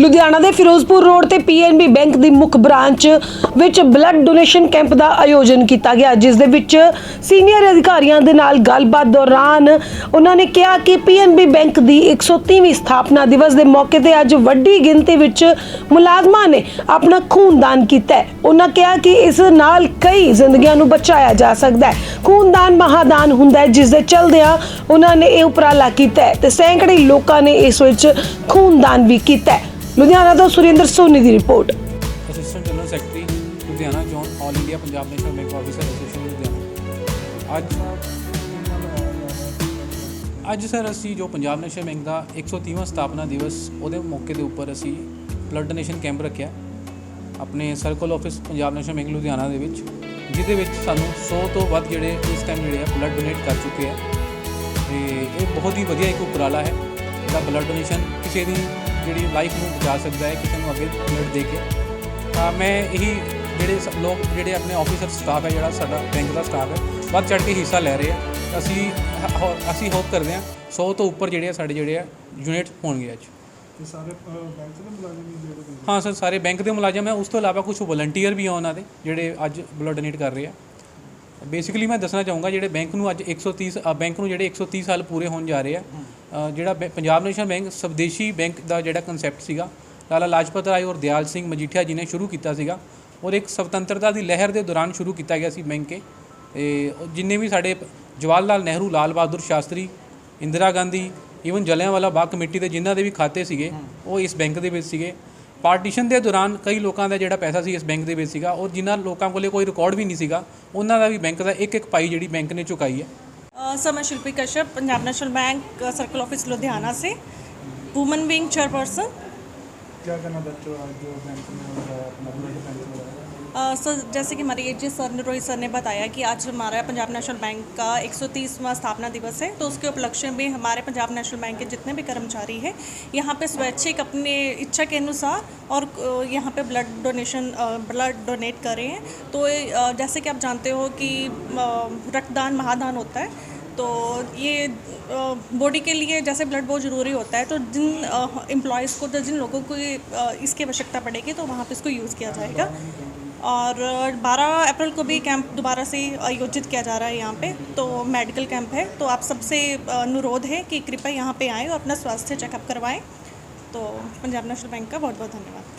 ਲੁਧਿਆਣਾ ਦੇ ਫਿਰੋਜ਼ਪੁਰ ਰੋਡ ਤੇ PNB bank ਦੀ ਮੁੱਖ ਬ੍ਰਾਂਚ ਵਿੱਚ ਬਲੱਡ ਡੋਨੇਸ਼ਨ ਕੈਂਪ ਦਾ ਆਯੋਜਨ ਕੀਤਾ ਗਿਆ, ਜਿਸ ਦੇ ਵਿੱਚ ਸੀਨੀਅਰ ਅਧਿਕਾਰੀਆਂ ਦੇ ਨਾਲ ਗੱਲਬਾਤ ਦੌਰਾਨ ਉਹਨਾਂ ਨੇ ਕਿਹਾ ਕਿ ਪੀਐਨਬੀ ਬੈਂਕ ਦੀ 130ਵੀਂ ਸਥਾਪਨਾ ਦਿਵਸ ਦੇ ਮੌਕੇ ਤੇ ਅੱਜ ਵੱਡੀ ਗਿਣਤੀ ਵਿੱਚ ਮੁਲਾਜ਼ਮਾਂ ਨੇ ਆਪਣਾ ਖੂਨਦਾਨ ਕੀਤਾ ਹੈ। ਉਹਨਾਂ ਕਿਹਾ ਕਿ ਇਸ ਨਾਲ ਕਈ ਜ਼ਿੰਦਗੀਆਂ ਨੂੰ ਬਚਾਇਆ ਜਾ ਸਕਦਾ ਹੈ। ਖੂਨਦਾਨ ਮਹਾਦਾਨ ਹੁੰਦਾ ਹੈ, ਜਿਸ ਦੇ ਚਲਦਿਆਂ ਉਹਨਾਂ ਨੇ ਇਹ ਉਪਰਾਲਾ ਕੀਤਾ ਹੈ ਤੇ ਸੈਂਕੜੇ ਲੋਕਾਂ ਨੇ ਇਸ ਵਿੱਚ ਖੂਨਦਾਨ ਵੀ ਕੀਤਾ ਹੈ। ਲੁਧਿਆਣਾ ਤੋਂ ਸੁਰਿੰਦਰ ਸੋਨੀ ਦੀ report. Assistant general secretary Ludhiana zone all India Punjab national bank officer association Ludhiana ਅੱਜ ਅੱਜ ਸਰ ਅਸੀਂ ਜੋ ਪੰਜਾਬ ਨੈਸ਼ਨਲ ਬੈਂਕ ਦਾ 130ਵਾਂ ਸਥਾਪਨਾ ਦਿਵਸ, ਉਹਦੇ ਮੌਕੇ ਦੇ ਉੱਪਰ ਅਸੀਂ ਬਲੱਡ ਡੋਨੇਸ਼ਨ ਕੈਂਪ ਰੱਖਿਆ। ਆਪਣੇ circle office Punjab national bank Ludhiana ਦੇ ਵਿੱਚ, ਜਿਹਦੇ ਵਿੱਚ ਸਾਨੂੰ 100 ਤੋਂ ਵੱਧ ਜਿਹੜੇ ਇਸ ਟਾਈਮ ਜਿਹੜੇ ਆ ਬਲੱਡ ਡੋਨੇਟ ਕਰ ਚੁੱਕੇ ਆ। ਤੇ ਇਹ ਬਹੁਤ ਹੀ ਵਧੀਆ ਇੱਕ ਉਪਰਾਲਾ ਹੈ। ਜਿਹੜਾ ਬਲੱਡ ਡੋਨੇਸ਼ਨ ਕਿਸੇ ਦੀ ਜਿਹੜੀ ਲਾਈਫ ਨੂੰ ਬਚਾ ਸਕਦਾ ਹੈ ਕਿਸੇ ਨੂੰ ਅੱਗੇ ਬਲੱਡ ਦੇ ਕੇ। ਤਾਂ ਮੈਂ ਇਹੀ ਜਿਹੜੇ ਲੋਕ ਜਿਹੜੇ ਆਪਣੇ ਆਫੀਸਰ ਸਟਾਫ ਹੈ ਜਿਹੜਾ ਸਾਡਾ ਬੈਂਕ ਦਾ ਸਟਾਫ ਹੈ ਵੱਧ ਚੜ੍ਹ ਕੇ ਹਿੱਸਾ ਲੈ ਰਹੇ ਆ। ਅਸੀਂ ਅਸੀਂ ਹੋਪ ਕਰਦੇ ਹਾਂ 100 ਤੋਂ ਉੱਪਰ ਜਿਹੜੇ ਆ ਸਾਡੇ ਜਿਹੜੇ ਆ ਯੂਨਿਟ ਹੋਣਗੇ ਅੱਜ। ਇਹ ਸਾਰੇ ਅਹ, ਬੈਂਕ ਦੇ ਮੁਲਾਜ਼ਮ ਹੀ ਜਿਹੜੇ ਨੇ? ਹਾਂ ਸਰ ਸਾਰੇ ਬੈਂਕ ਦੇ ਮੁਲਾਜ਼ਮ ਹੈ। ਉਸ ਤੋਂ ਇਲਾਵਾ ਕੁਝ ਵਲੰਟੀਅਰ ਵੀ ਆ ਉਹਨਾਂ ਦੇ ਜਿਹੜੇ ਅੱਜ ਬਲੱਡ ਡੋਨੇਟ ਕਰ ਰਹੇ ਆ। ਬੇਸਿਕਲੀ ਮੈਂ ਦੱਸਣਾ ਚਾਹੂੰਗਾ ਜਿਹੜੇ ਬੈਂਕ ਨੂੰ ਅੱਜ 130 ਅ, ਬੈਂਕ ਨੂੰ ਜਿਹੜੇ 130 ਸਾਲ ਪੂਰੇ ਹੋਣ ਜਾ ਰਹੇ ਆ ਜਿਹੜਾ Punjab National Bank swadeshi bank ਦਾ ਜਿਹੜਾ ਕਨਸੈਪਟ ਸੀਗਾ ਲਾਲਾ ਲਾਜਪਤ ਰਾਏ ਔਰ ਦਿਆਲ ਸਿੰਘ ਮਜੀਠੀਆ ਜੀ ਨੇ ਸ਼ੁਰੂ ਕੀਤਾ ਸੀਗਾ। ਔਰ ਇੱਕ ਸੁਤੰਤਰਤਾ ਦੀ ਲਹਿਰ ਦੇ ਦੌਰਾਨ ਸ਼ੁਰੂ ਕੀਤਾ ਗਿਆ ਸੀ ਬੈਂਕ ਇਹ। ਤੇ ਜਿੰਨੇ ਵੀ ਸਾਡੇ ਜਵਾਹਰ ਲਾਲ ਨਹਿਰੂ ਲਾਲ ਬਹਾਦੁਰ ਸ਼ਾਸਤਰੀ ਇੰਦਰਾ ਗਾਂਧੀ ਈਵਨ ਜਲਿਆਂਵਾਲਾ ਬਾਗ ਕਮੇਟੀ ਦੇ ਜਿਨ੍ਹਾਂ ਦੇ ਵੀ ਖਾਤੇ ਸੀਗੇ ਉਹ ਇਸ ਬੈਂਕ ਦੇ ਵਿੱਚ ਸੀਗੇ। ਪਾਰਟੀਸ਼ਨ ਦੇ ਦੌਰਾਨ ਕਈ ਲੋਕਾਂ ਦਾ ਜਿਹੜਾ ਪੈਸਾ ਸੀ ਇਸ ਬੈਂਕ ਦੇ ਵਿੱਚ ਸੀਗਾ। ਔਰ ਜਿਨ੍ਹਾਂ ਲੋਕਾਂ ਕੋਲੇ ਕੋਈ ਰਿਕਾਰਡ ਵੀ ਨਹੀਂ ਸੀਗਾ ਉਹਨਾਂ ਦਾ ਵੀ ਬੈਂਕ ਦਾ ਇੱਕ ਇੱਕ ਪਾਈ ਜਿਹੜੀ ਬੈਂਕ ਨੇ ਚੁਕਾਈ ਹੈ। सर मैं Shilpi Kashyap Punjab national bank circle office Ludhiana से। Women wing chairperson. क्या कहना बच्चों जो बैंक में सर जैसे कि हमारे एच सर ने रोहित सर ने बताया कि आज हमारा पंजाब नेशनल बैंक का 130वां स्थापना दिवस है। तो उसके उपलक्ष्य में हमारे पंजाब नेशनल बैंक के जितने भी कर्मचारी हैं यहाँ पे स्वैच्छिक अपने इच्छा के अनुसार और यहाँ पे ब्लड डोनेशन ब्लड डोनेट कर। रहे हैं तो जैसे कि आप जानते हो कि रक्तदान महादान होता है। तो ये बॉडी के लिए जैसे ब्लड बहुत ज़रूरी होता है तो जिन एम्प्लॉयज़ को तो जिन लोगों को इसकी आवश्यकता पड़ेगी तो वहाँ पे इसको यूज़ किया जाएगा। और अ, 12 अप्रैल को भी कैंप दोबारा से आयोजित किया जा रहा है यहाँ पे तो मेडिकल कैंप है। तो आप सबसे अनुरोध है कि कृपया यहाँ पे आएँ और अपना स्वास्थ्य चेकअप करवाएँ। तो पंजाब नेशनल बैंक का बहुत बहुत धन्यवाद।